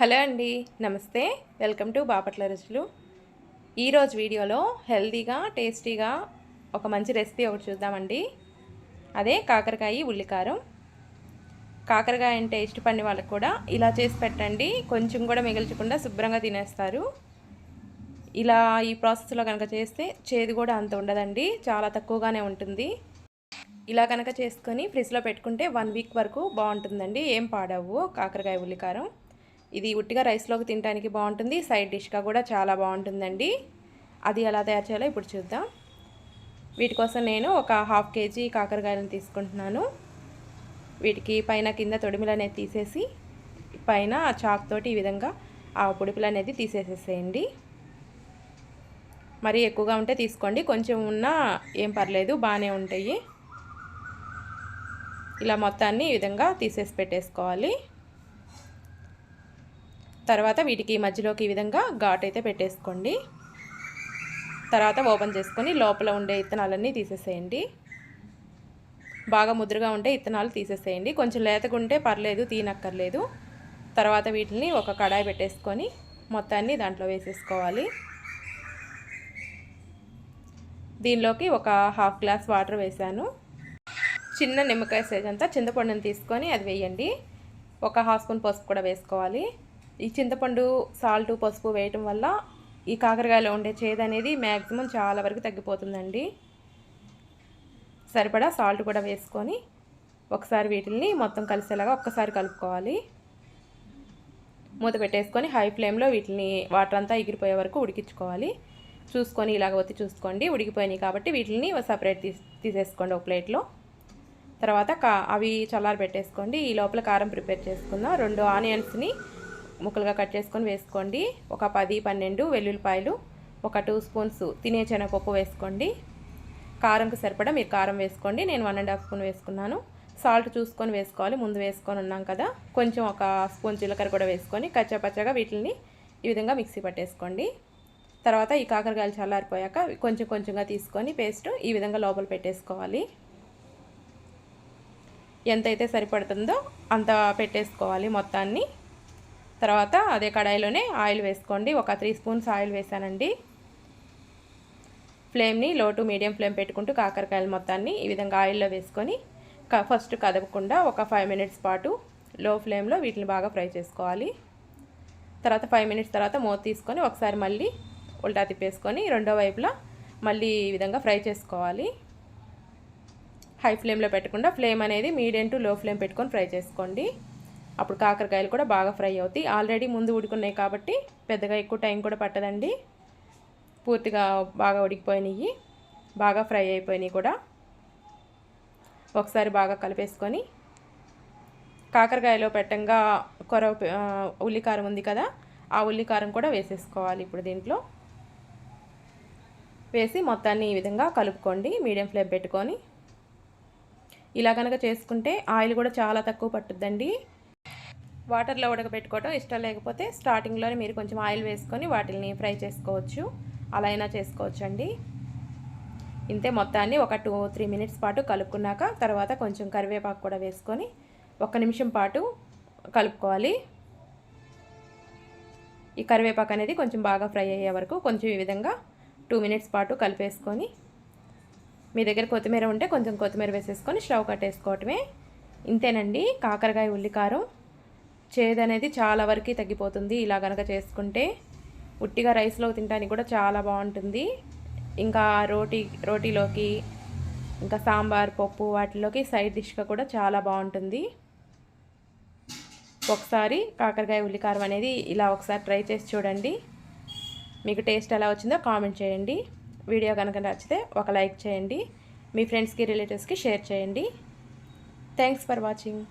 Hello అండి నమస్తే. Welcome to Bapatla రుచులు. ఈరోజు వీడియోలో హెల్తీగా టేస్టీగా ఒక మంచి రెసిపీ ఒకటి చూద్దామండి. అదే కాకరకాయ ఉల్లికారం. కాకరకాయ అంటే ఇష్టపడిన వాళ్ళకి కూడా ఇలా చేసి పెట్టండి. కొంచెం కూడా మిగిల్చకుండా శుభ్రంగా తినేస్తారు. ఇలా ఈ ప్రాసెస్లో కనుక చేస్తే చేదు కూడా అంత ఉండదండి. చాలా తక్కువగానే ఉంటుంది. ఇలా కనుక చేసుకొని ఫ్రిడ్జ్లో పెట్టుకుంటే వన్ వీక్ వరకు బాగుంటుందండి. ఏం పాడవు కాకరకాయ ఉల్లికారం. ఇది ఉట్టిగా రైస్లోకి తినడానికి బాగుంటుంది. సైడ్ డిష్గా కూడా చాలా బాగుంటుందండి. అది ఎలా తయారు చేయాలో ఇప్పుడు చూద్దాం. వీటి కోసం నేను ఒక హాఫ్ కేజీ కాకరకాయలను తీసుకుంటున్నాను. వీటికి పైన కింద తొడిమిలు అనేది తీసేసి పైన చాక్ తోటి ఈ విధంగా ఆ పొడిపిలు అనేది తీసేసేసేయండి. మరీ ఎక్కువగా ఉంటే తీసుకోండి. కొంచెం ఉన్నా ఏం పర్లేదు బాగానే ఉంటాయి. ఇలా మొత్తాన్ని ఈ విధంగా తీసేసి పెట్టేసుకోవాలి. తర్వాత వీటికి మధ్యలోకి ఈ విధంగా ఘాట్ అయితే పెట్టేసుకోండి. తర్వాత ఓపెన్ చేసుకొని లోపల ఉండే ఇత్తనాలన్నీ తీసేసేయండి. బాగా ముద్రగా ఉంటే ఇత్తనాలు తీసేసేయండి. కొంచెం లేతగా ఉంటే పర్లేదు తీనక్కర్లేదు. తర్వాత వీటిని ఒక కడాయి పెట్టేసుకొని మొత్తాన్ని దాంట్లో వేసేసుకోవాలి. దీనిలోకి ఒక హాఫ్ గ్లాస్ వాటర్ వేసాను చిన్న నిమ్మకాయ సైజ్ అంతా చింతపండుని తీసుకొని అది వేయండి. ఒక హాఫ్ స్పూన్ పసుపు కూడా వేసుకోవాలి. ఈ చింతపండు సాల్ట్ పసుపు వేయటం వల్ల ఈ కాకరకాయలో ఉండే చేదు అనేది మ్యాక్సిమం చాలా వరకు తగ్గిపోతుందండి. సరిపడా సాల్ట్ కూడా వేసుకొని ఒకసారి వీటిని మొత్తం కలిసేలాగా ఒక్కసారి కలుపుకోవాలి. మూత పెట్టేసుకొని హై ఫ్లేమ్లో వీటిని వాటర్ అంతా ఎగిరిపోయే వరకు ఉడికించుకోవాలి. చూసుకొని ఇలాగ ఒత్తి చూసుకోండి. ఉడికిపోయినాయి కాబట్టి వీటిని సపరేట్ తీసి తీసేసుకోండి ఒక ప్లేట్లో. తర్వాత కా అవి చల్లారి పెట్టేసుకోండి ఈ లోపల కారం ప్రిపేర్ చేసుకుందాం. రెండు ఆనియన్స్ని ముక్కలుగా కట్ చేసుకొని వేసుకోండి. ఒక పది పన్నెండు వెల్లుల్లిపాయలు ఒక టూ స్పూన్స్ తినే శనగపప్పు వేసుకోండి. కారంకు సరిపడా మీరు కారం వేసుకోండి. నేను వన్ అండ్ హాఫ్ స్పూన్ వేసుకున్నాను. సాల్ట్ చూసుకొని వేసుకోవాలి. ముందు వేసుకొని ఉన్నాం కదా. కొంచెం ఒక స్పూన్ జీలకర్ర కూడా వేసుకొని కచ్చాపచ్చగా వీటిని ఈ విధంగా మిక్సీ పట్టేసుకోండి. తర్వాత ఈ కాకరకాయలు చల్లారిపోయాక కొంచెం కొంచెంగా తీసుకొని పేస్ట్ ఈ విధంగా లోపల పెట్టేసుకోవాలి. ఎంతైతే సరిపడుతుందో అంత పెట్టేసుకోవాలి మొత్తాన్ని. తర్వాత అదే కడాయిలోనే ఆయిల్ వేసుకోండి. ఒక త్రీ స్పూన్స్ ఆయిల్ వేసానండి. ఫ్లేమ్ని లో టు మీడియం ఫ్లేమ్ పెట్టుకుంటూ కాకరకాయలు మొత్తాన్ని ఈ విధంగా ఆయిల్లో వేసుకొని ఫస్ట్ కదపకుండా ఒక ఫైవ్ మినిట్స్ పాటు లో ఫ్లేమ్లో వీటిని బాగా ఫ్రై చేసుకోవాలి. తర్వాత ఫైవ్ మినిట్స్ తర్వాత మూత తీసుకొని ఒకసారి మళ్ళీ ఉల్టా తిప్పేసుకొని రెండో వైపులా మళ్ళీ ఈ విధంగా ఫ్రై చేసుకోవాలి. హై ఫ్లేమ్లో పెట్టకుండా ఫ్లేమ్ అనేది మీడియం టు లో ఫ్లేమ్ పెట్టుకొని ఫ్రై చేసుకోండి. అప్పుడు కాకరకాయలు కూడా బాగా ఫ్రై అవుతాయి. ఆల్రెడీ ముందు ఉడుకున్నాయి కాబట్టి పెద్దగా ఎక్కువ టైం కూడా పట్టదండి. పూర్తిగా బాగా ఉడికిపోయినాయి. బాగా ఫ్రై అయిపోయినాయి కూడా. ఒకసారి బాగా కలిపేసుకొని కాకరకాయలో పెట్టంగా కొర ఉల్లికారం ఉంది కదా ఆ ఉల్లికారం కూడా వేసేసుకోవాలి ఇప్పుడు దీంట్లో. వేసి మొత్తాన్ని ఈ విధంగా కలుపుకోండి మీడియం ఫ్లేమ్ పెట్టుకొని. ఇలా కనుక చేసుకుంటే ఆయిల్ కూడా చాలా తక్కువ పట్టుద్దండి. వాటర్లో ఉడకబెట్టుకోవటం ఇష్టం లేకపోతే స్టార్టింగ్లోనే మీరు కొంచెం ఆయిల్ వేసుకొని వాటిని ఫ్రై చేసుకోవచ్చు. అలా అయినా చేసుకోవచ్చు అండి ఇంతే మొత్తాన్ని ఒక టూ త్రీ మినిట్స్ పాటు కలుపుకున్నాక తర్వాత కొంచెం కరివేపాకు కూడా వేసుకొని ఒక నిమిషం పాటు కలుపుకోవాలి. ఈ కరివేపాకు అనేది కొంచెం బాగా ఫ్రై అయ్యే వరకు కొంచెం ఈ విధంగా టూ మినిట్స్ పాటు కలిపేసుకొని మీ దగ్గర కొత్తిమీర ఉంటే కొంచెం కొత్తిమీర వేసేసుకొని స్టవ్ కట్టేసుకోవటమే. ఇంతేనండి. కాకరకాయ ఉల్లికారం. చేదు అనేది చాలా వరకు తగ్గిపోతుంది. ఇలా కనుక చేసుకుంటే ఉట్టిగా రైస్లో తినడానికి కూడా చాలా బాగుంటుంది. ఇంకా రోటీ రోటీలోకి ఇంకా సాంబార్ పప్పు వాటిలోకి సైడ్ డిష్గా కూడా చాలా బాగుంటుంది. ఒకసారి కాకరకాయ ఉల్లికారం అనేది ఇలా ఒకసారి ట్రై చేసి చూడండి. మీకు టేస్ట్ ఎలా వచ్చిందో కామెంట్ చేయండి. వీడియో కనుక నచ్చితే ఒక లైక్ చేయండి. మీ ఫ్రెండ్స్కి రిలేటివ్స్కి షేర్ చేయండి. Thanks for watching.